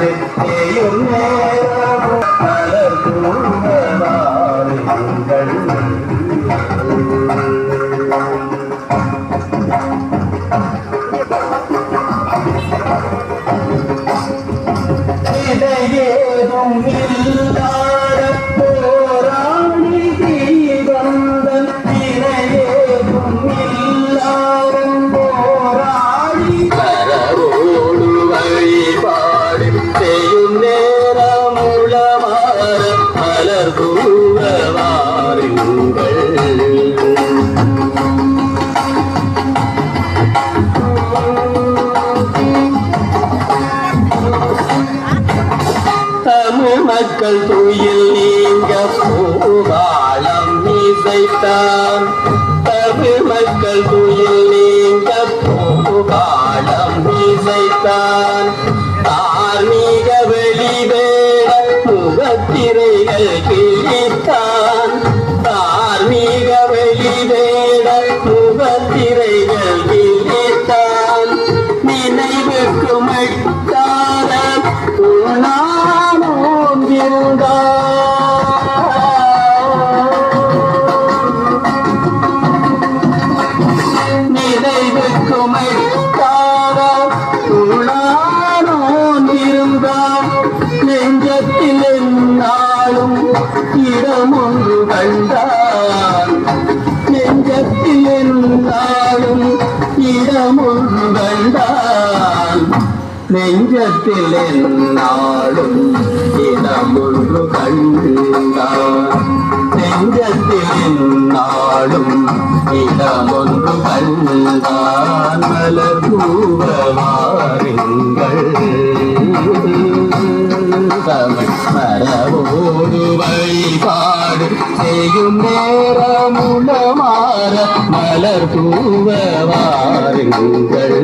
வழிபாடு செய்யும் நேரமும் மலர் தூவ இடையேதும் இல்லாத மலர் தூவ தமிழ் மக்கள் துயில் நீங்க பூவாளம் மீசைத்தான் தமிழ் மக்கள் துயில் நீங்க பூ முகத்திரைகள் கிழித்தான் தார்மீக வெளிவேட முகத்திரைகள் கிழித்தான் நினைவுக்கு மட்டார உண்ணானோம் நினைவுக்கு மட்டார இடம் நெஞ்சத்தில் என்னாலும் இடம் ஒன்று கண்டான் நெஞ்சத்தில் என்னாலும் இடம் ஒன்று கண்டான் மலர் பூவ வாருங்கள் தமிழ் மரபோடு வழிபாடு செய்யும் நேரமுளமாற மலர் தூவ வாருங்கள்.